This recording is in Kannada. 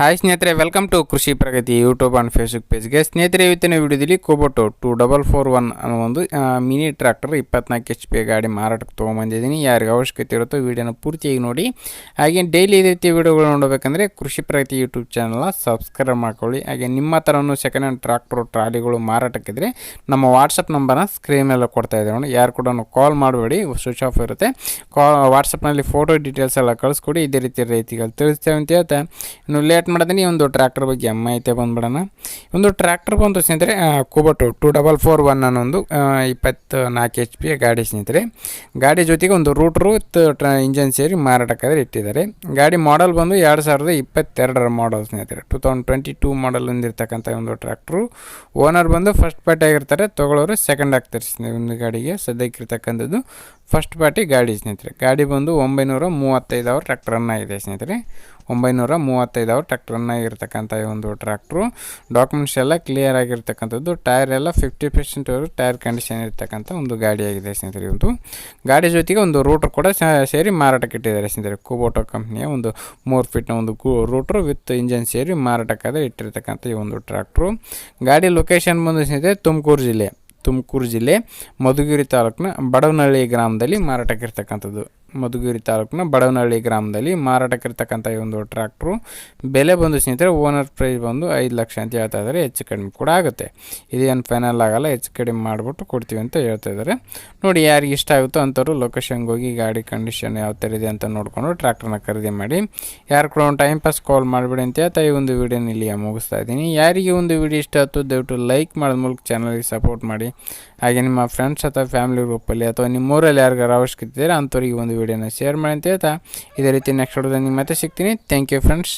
ಹಾಯ್ ಸ್ನೇಹಿತರೆ welcome to Krishi Pragati YouTube and Facebook ಪೇಜ್ಗೆ ಸ್ನೇಹಿತರೆ, ಇವತ್ತಿನ ವಿಡಿಯೋದಲ್ಲಿ Kubota two double four one ಅನ್ನೋ ಒಂದು ಮಿನಿ ಟ್ರ್ಯಾಕ್ಟರ್ ಇಪ್ಪತ್ನಾಲ್ಕು ಎಚ್ ಪಿ ಗಾಡಿ ಮಾರಾಟಕ್ಕೆ ತೊಗೊಂಬಂದಿದ್ದೀನಿ. ಯಾರಿಗೆ ಅವಶ್ಯಕತೆ ಇರುತ್ತೋ ವಿಡಿಯೋನ ಪೂರ್ತಿಯಾಗಿ ನೋಡಿ. ಹಾಗೆ ಡೈಲಿ ಇದೇ ರೀತಿ ವಿಡಿಯೋಗಳು ನೋಡಬೇಕಂದ್ರೆ ಕೃಷಿ ಪ್ರಗತಿ ಯೂಟ್ಯೂಬ್ ಚಾನಲ್ನ ಸಬ್ಸ್ಕ್ರೈಬ್ ಮಾಡ್ಕೊಳ್ಳಿ. ಹಾಗೆ ನಿಮ್ಮ ಥರನೂ ಸೆಕೆಂಡ್ ಹ್ಯಾಂಡ್ ಟ್ರಾಕ್ಟರ್ ಟ್ರಾಲಿಗಳು ಮಾರಾಟಕ್ಕಿದ್ರೆ ನಮ್ಮ ವಾಟ್ಸಪ್ ನಂಬರ್ನ ಸ್ಕ್ರೀನ್ ಮೇಲೆ ಕೊಡ್ತಾ ಇದ್ದೇವೆ ನೋಡಿ, ಯಾರು ಕೂಡ ಕಾಲ್ ಮಾಡಬೇಡಿ ಸ್ವಿಚ್ ಆಫ್ ಇರುತ್ತೆ. ಕಾ ವಾಟ್ಸಪ್ನಲ್ಲಿ ಫೋಟೋ ಡೀಟೇಲ್ಸ್ ಎಲ್ಲ ಕಳಿಸ್ಕೊಡಿ. ಇದೇ ರೀತಿ ರೈತಿಗಳು ತಿಳಿಸ್ತೇವೆ ಅಂತ. ಹೇಳ್ತಾ ಇನ್ನು ಲೇಟ್ ಮಾಡ್ತೀನಿ. ಒಂದು ಟ್ರ್ಯಾಕ್ಟರ್ ಬಗ್ಗೆ ಮಾಹಿತಿ ಬಂದ್ಬಿಡೋಣ. ಒಂದು ಟ್ರ್ಯಾಕ್ಟರ್ ಬಂದು ಸ್ನೇಹಿತರೆ Kubota two double four one ಅನ್ನೊಂದು ಇಪ್ಪತ್ತು ನಾಲ್ಕು ಎಚ್ ಪಿ ಗಾಡಿ ಸ್ನೇಹಿತರೆ. ಗಾಡಿ ಜೊತೆಗೆ ಒಂದು ರೂಟ್ರು ಟ್ರ ಇಂಜನ್ ಸೇರಿ ಮಾರಾಟಕ್ಕಾದ್ರೆ ಇಟ್ಟಿದ್ದಾರೆ. ಗಾಡಿ ಮಾಡಲ್ ಬಂದು ಎರಡು ಸಾವಿರದ ಇಪ್ಪತ್ತೆರಡರ ಮಾಡಲ್ ಸ್ನೇಹಿತರೆ. Two thousand twenty two model ಒಂದಿರ್ತಕ್ಕಂಥ ಒಂದು ಟ್ರ್ಯಾಕ್ಟ್ರು ಓನರ್ ಬಂದು ಫಸ್ಟ್ ಪಾರ್ಟಿ ಆಗಿರ್ತಾರೆ, ತಗೊಳ್ಳೋರು ಸೆಕೆಂಡ್ ಆಗ್ತಾರೆ ಸ್ನೇಹಿತರೆ ಒಂದು ಗಾಡಿಗೆ. ಸದ್ಯಕ್ಕಿರ್ತಕ್ಕಂಥದ್ದು ಫಸ್ಟ್ ಪಾರ್ಟಿ ಗಾಡಿ ಸ್ನೇಹಿತರೆ. ಗಾಡಿ ಬಂದು ಒಂಬೈನೂರ ಮೂವತ್ತೈದು ಅವರ್ ಟ್ರ್ಯಾಕ್ಟರನ್ನ ಇದೆ ಸ್ನೇಹಿತರೆ. ಒಂಬೈನೂರ ಮೂವತ್ತೈದು ರನ್ ಆಗಿರ್ತಕ್ಕಂಥ ಈ ಒಂದು ಟ್ರ್ಯಾಕ್ಟ್ರು ಡಾಕ್ಯುಮೆಂಟ್ಸ್ ಎಲ್ಲ ಕ್ಲಿಯರ್ ಆಗಿರ್ತಕ್ಕಂಥದ್ದು ಟೈರ್ ಎಲ್ಲ ಫಿಫ್ಟಿ ಪರ್ಸೆಂಟ್ವರೆಗೂ ಟೈರ್ ಕಂಡೀಷನ್ ಇರ್ತಕ್ಕಂಥ ಒಂದು ಗಾಡಿಯಾಗಿದೆ ಸ್ನೇಹಿತರೆ ಒಂದು ಗಾಡಿ ಜೊತೆಗೆ ಒಂದು ರೂಟ್ರ್ ಕೂಡ ಸೇರಿ ಮಾರಾಟಕ್ಕೆ ಇಟ್ಟಿದ್ದಾರೆ ಸ್ನೇಹಿತರೆ. ಕುಬೋಟೋ ಕಂಪ್ನಿಯ ಒಂದು ಮೂರು ಫೀಟ್ನ ಒಂದು ಕು ರೂಟ್ರು ವಿತ್ ಇಂಜನ್ ಸೇರಿ ಮಾರಾಟಕ್ಕಾದ್ರೆ ಇಟ್ಟಿರ್ತಕ್ಕಂಥ ಈ ಒಂದು ಟ್ರ್ಯಾಕ್ಟ್ರು ಗಾಡಿ ಲೊಕೇಶನ್ ಬಂದು ಸ್ನೇಹಿತರೆ ತುಮಕೂರು ಜಿಲ್ಲೆ ತುಮಕೂರು ಜಿಲ್ಲೆ ಮಧುಗಿರಿ ತಾಲೂಕಿನ ಬಡವನಹಳ್ಳಿ ಗ್ರಾಮದಲ್ಲಿ ಮಾರಾಟಕ್ಕಿರ್ತಕ್ಕಂಥದ್ದು ಮಧುಗಿರಿ ತಾಲೂಕಿನ ಬಡವನಹಳ್ಳಿ ಗ್ರಾಮದಲ್ಲಿ ಮಾರಾಟಕ್ಕಿರ್ತಕ್ಕಂಥ ಈ ಒಂದು ಟ್ರ್ಯಾಕ್ಟ್ರು ಬೆಲೆ ಬಂದು ಸ್ನೇಹಿತರೆ, ಓನರ್ ಪ್ರೈಸ್ ಬಂದು ಐದು ಲಕ್ಷ ಅಂತ ಹೇಳ್ತಾ ಇದ್ದಾರೆ. ಹೆಚ್ಚು ಕಡಿಮೆ ಕೂಡ ಆಗುತ್ತೆ. ಇದೇನು ಫೈನಲ್ ಆಗಲ್ಲ, ಹೆಚ್ಚು ಕಡಿಮೆ ಮಾಡಿಬಿಟ್ಟು ಕೊಡ್ತೀವಿ ಅಂತ ಹೇಳ್ತಾ ಇದ್ದಾರೆ. ನೋಡಿ, ಯಾರಿಗೆ ಇಷ್ಟ ಆಗುತ್ತೋ ಅಂಥವ್ರು ಲೊಕೇಶನ್ಗೆ ಹೋಗಿ ಗಾಡಿ ಕಂಡೀಷನ್ ಯಾವ ಥರ ಇದೆ ಅಂತ ನೋಡಿಕೊಂಡು ಟ್ರ್ಯಾಕ್ಟರ್ನ ಖರೀದಿ ಮಾಡಿ. ಯಾರು ಕೂಡ ಒಂದು ಟೈಮ್ ಪಾಸ್ ಕಾಲ್ ಮಾಡಿಬಿಡಿ ಅಂತ ಹೇಳ್ತಾ ಈ ಒಂದು ವಿಡಿಯೋನ ಇಲ್ಲಿ ಮುಗಿಸ್ತಾ ಇದ್ದೀನಿ. ಯಾರಿಗೆ ಒಂದು ವಿಡಿಯೋ ಇಷ್ಟ ಆಯ್ತು ದಯವಿಟ್ಟು ಲೈಕ್ ಮಾಡಿದ ಮೂಲಕ ಚಾನಲ್ಗೆ ಸಪೋರ್ಟ್ ಮಾಡಿ. ಹಾಗೆ ನಿಮ್ಮ ಫ್ರೆಂಡ್ಸ್ ಅಥವಾ ಫ್ಯಾಮಿಲಿ ಗ್ರೂಪಲ್ಲಿ ಅಥವಾ ನಿಮ್ಮೂರಲ್ಲಿ ಯಾರಿಗಾರು ಅವಶ್ಯಕತೆ ಇದ್ದರೆ ಅಂಥವ್ರಿಗೆ ಒಂದು ವಿಡಿಯೋನ ಶೇರ್ ಮಾಡಿ ಅಂತ ಹೇಳ್ತಾ. ಇದೇ ರೀತಿ ನೆಕ್ಸ್ಟ್ ವಿಡಿಯೋದಲ್ಲಿ ಮತ್ತೆ ಸಿಗ್ತೀನಿ. Thank you friends